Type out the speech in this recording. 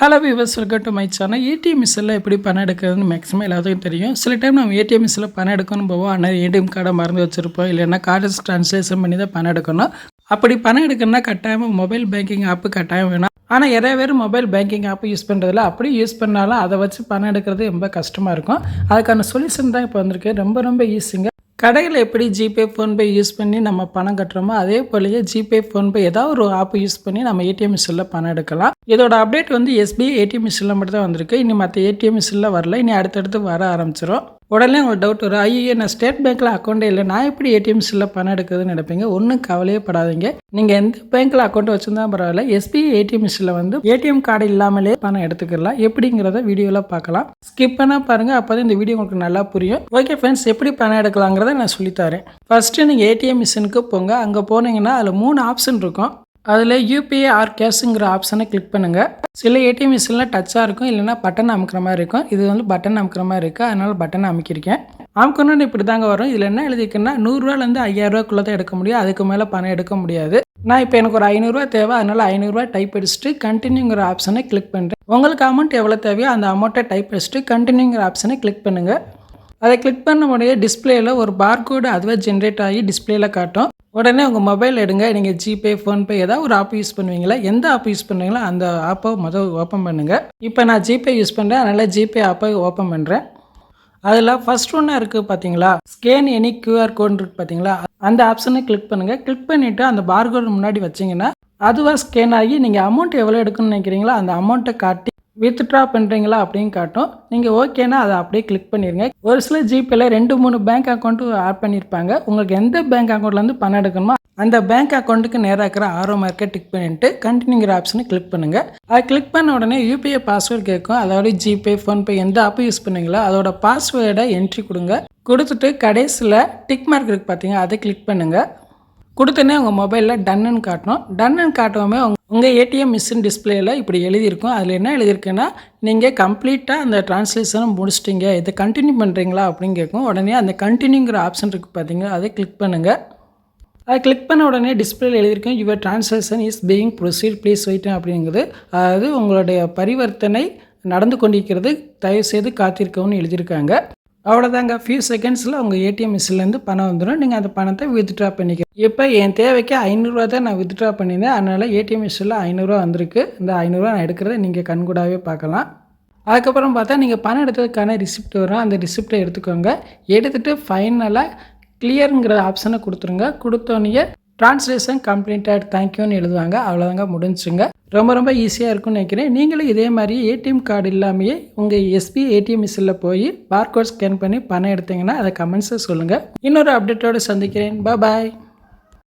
Hello viewers welcome to my channel ATM மிஸ்ஸில் எப்படி பணம் எடுக்கிறதுன்னு மேக்ஸிமம் எல்லாத்துக்கும் தெரியும். சில டைம் நம்ம ஏடிஎம் மிஸ்ஸில் பணம் எடுக்கணும் போவோம். ஆனால் ஏடிஎம் கார்டை மறந்து வச்சுருப்போம். இல்லைன்னா கார்டு ட்ரான்ஸ்லேஷன் பண்ணி தான் பணம் எடுக்கணும். அப்படி பணம் எடுக்கணும்னா கட்டாயமாக மொபைல் பேங்கிங் ஆப்பு கட்டாயம் வேணும். ஆனால் நிறைய பேர் மொபைல் பேங்கிங் ஆப்பு யூஸ் பண்ணுறதில்ல அப்படி யூஸ் பண்ணாலும் அதை வச்சு பணம் எடுக்கிறது ரொம்ப கஷ்டமாக இருக்கும். அதுக்கான சொல்யூஷன் தான் இப்போ வந்திருக்கு. ரொம்ப ரொம்ப ஈஸிங்க கடையில் எப்படி ஜிபே ஃபோன்பே யூஸ் பண்ணி நம்ம பணம் கட்டுறோமோ அதே போலயே ஜிபே ஃபோன்பே ஏதாவது ஒரு ஆப் யூஸ் பண்ணி நம்ம ஏடிஎம் மிஷினில் பணம் எடுக்கலாம். இதோட அப்டேட் வந்து எஸ்பிஐ ஏடிஎம் மிஷினில் மட்டும் தான் வந்திருக்கு. இனி மற்ற ஏடிஎம் மிஷினில் வரல. இனி அடுத்தடுத்து வர ஆரம்பிச்சிடும் உடனே உங்களுக்கு டவுட் வரும். ஐயோ நான் ஸ்டேட் பேங்க்கில் அக்கௌண்ட்டே இல்லை. நான் எப்படி ஏடிஎம் மிஷினில் பணம் எடுக்குதுன்னு நினைப்பீங்க? ஒன்றும் கவலையே படாதீங்க. நீங்கள் எந்த பேங்க்கில் அக்கௌண்ட் வச்சுருந்தா பரவாயில்ல. எஸ்பிஐ ஏடிஎம் மிஷினில் வந்து ஏடிஎம் கார்டு இல்லாமலே பணம் எடுத்துக்கலாம். எப்படிங்கிறத வீடியோவில் பார்க்கலாம். ஸ்கிப் பண்ணால் பாருங்கள் அப்போ இந்த வீடியோ உங்களுக்கு நல்லா புரியும். ஓகே ஃப்ரெண்ட்ஸ் எப்படி பணம் எடுக்கலாங்கிறத நான் சொல்லித்தரேன் ஃபஸ்ட்டு நீங்கள் ஏடிஎம் மிஷினுக்கு போங்க. அங்கே போனீங்கன்னா அதில் மூணு ஆப்ஷன் இருக்கும். அதில் யூபிஐ ஆர் கேஷுங்கிற ஆப்ஷனை கிளிக் பண்ணுங்கள் சில ஏடிஎம் மிஷினில் டச்சாக இருக்கும் இல்லைனா பட்டன் அமுக்கிற மாதிரி இருக்கும். இது வந்து பட்டன் அமுக்கிற மாதிரி இருக்குது அதனால் பட்டன் அமுக்கியிருக்கேன் அமுக்கணும்னு இப்படி தாங்க வரும். இதில் என்ன எழுதிருக்குன்னா நூறுரூவாலேருந்து ஐயாயிரரூவாக்குள்ளே தான் எடுக்க முடியும். அதுக்கு மேலே பணம் எடுக்க முடியாது. நான் இப்போ எனக்கு ஒரு ஐநூறுரூவா தேவை அதனால் ஐநூறுரூவா டைப் அடிச்சுட்டு கண்டினியூங்கிற ஆப்ஷனை கிளிக் பண்ணுறேன் உங்களுக்கு அமௌண்ட் எவ்வளோ தேவையோ அந்த அமௌண்ட்டை டைப் அடிச்சுட்டு கண்டினியூங்கிற ஆப்ஷனை கிளிக் பண்ணுங்கள் அதை கிளிக் பண்ண உடனே டிஸ்பிளேயில் ஒரு பார்கோடு அதுவே ஜென்ரேட் ஆகி டிஸ்பிளேயில் காட்டும். உடனே உங்கள் மொபைல் எடுங்க. நீங்கள் ஜிபே ஃபோன்பே ஏதாவது ஒரு ஆப் யூஸ் பண்ணுவீங்களா? எந்த ஆப் யூஸ் பண்ணுவீங்களோ அந்த ஆப்பை முதல் ஓப்பன் பண்ணுங்கள் இப்போ நான் ஜிபே யூஸ் பண்ணுறேன் அதனால் ஜிபே ஆப்பை ஓப்பன் பண்ணுறேன் அதில் ஃபஸ்ட் ஒன்றா இருக்குது பார்த்தீங்களா ஸ்கேன் எனி கியூஆர் கோட் இருக்குது பார்த்தீங்களா அந்த ஆப்ஷனை கிளிக் பண்ணுங்கள் கிளிக் பண்ணிவிட்டு அந்த பார்கோடு முன்னாடி வச்சிங்கன்னா அதுவாக ஸ்கேன் ஆகி நீங்கள் அமௌண்ட் எவ்வளோ எடுக்கணும்னு நினைக்கிறீங்களோ அந்த அமௌண்ட்டை காட்டி வித்ட்ரா பண்ணுறீங்களா அப்படின்னு காட்டும். நீங்கள் ஓகேனா அதை அப்படியே கிளிக் பண்ணிடுங்க ஒரு சில ஜிபேல ரெண்டு மூணு பேங்க் அக்கௌண்ட்டும் ஆட் பண்ணியிருப்பாங்க உங்களுக்கு எந்த பேங்க் அக்கௌண்ட்லேருந்து பணம் எடுக்கணுமோ அந்த பேங்க் அக்கௌண்ட்டுக்கு நேராக இருக்கிற ஆரோ மார்க்கை டிக் பண்ணிட்டு கண்டினியூங்கிற ஆப்ஷனை கிளிக் பண்ணுங்கள் அதை கிளிக் பண்ண உடனே யூபிஐ பாஸ்வேர்டு கேட்கும். அதாவது ஜிபே ஃபோன்பே எந்த ஆப்பை யூஸ் பண்ணுங்களோ அதோட பாஸ்வேர்டை என்ட்ரி கொடுங்க. கொடுத்துட்டு கடைசியில் டிக் மார்க் இருக்குது பார்த்தீங்க அதை கிளிக் பண்ணுங்கள் கொடுத்தோன்னே உங்கள் மொபைலில் டன்னுன்னு காட்டணும். டன்னுன்னு காட்டவுமே உங்கள் ஏடிஎம் மிஷின் டிஸ்பிளேயில் இப்படி எழுதியிருக்கும். அதில் என்ன எழுதியிருக்குன்னா நீங்கள் கம்ப்ளீட்டாக அந்த ட்ரான்ஸ்லேஷனை முடிச்சிட்டிங்க. இதை கண்டினியூ பண்ணுறீங்களா அப்படின்னு கேட்கும். உடனே அந்த கண்டினியூங்கிற ஆப்ஷன் இருக்குது பார்த்தீங்கன்னா அதை கிளிக் பண்ணுங்கள் அதை கிளிக் பண்ண உடனே டிஸ்பிளேல எழுதியிருக்கும் your translation is being proceed please wait அப்படிங்கிறது அதாவது உங்களுடைய பரிவர்த்தனை நடந்து கொண்டிருக்கிறது. தயவுசெய்து காத்திருக்கவும்னு எழுதியிருக்காங்க. அவ்வளோதாங்க ஃபியூ செகண்ட்ஸில் உங்கள் ஏடிஎம் மிஷின்லேருந்து பணம் வந்துடும் நீங்கள் அந்த பணத்தை வித்ட்ரா பண்ணிக்க இப்போ என் தேவைக்கு ஐநூறுரூவா தான் நான் வித்ட்ரா பண்ணியிருந்தேன். அதனால் ஏடிஎம் மிஷினில் ஐநூறுரூவா வந்திருக்கு. இந்த ஐநூறுரூவா நான் எடுக்கிறத நீங்கள் கண்கூடாவே பார்க்கலாம். அதுக்கப்புறம் பார்த்தா நீங்கள் பணம் எடுத்ததுக்கான ரிசிப்ட் வரும். அந்த ரிசிப்டை எடுத்துக்கோங்க. எடுத்துகிட்டு ஃபைனலாக கிளியருங்கிற ஆப்ஷனை கொடுத்துருங்க. கொடுத்தோன்னே ட்ரான்ஸ்லேஷன் கம்ப்ளீட்டட் தேங்க்யூன்னு எழுதுவாங்க. அவ்வளோதாங்க முடிஞ்சுங்க ரொம்ப ரொம்ப ஈஸியாக இருக்கும்னு நினைக்கிறேன். நீங்களும் இதே மாதிரி ஏடிஎம் கார்டு இல்லாமையே உங்கள் எஸ்பி ஏடிஎம் மிஷினில் போய் பார்கோட் ஸ்கேன் பண்ணி பணம் எடுத்தீங்கன்னா அதை கமெண்ட்ஸை சொல்லுங்கள் இன்னொரு அப்டேட்டோடு சந்திக்கிறேன். பாய்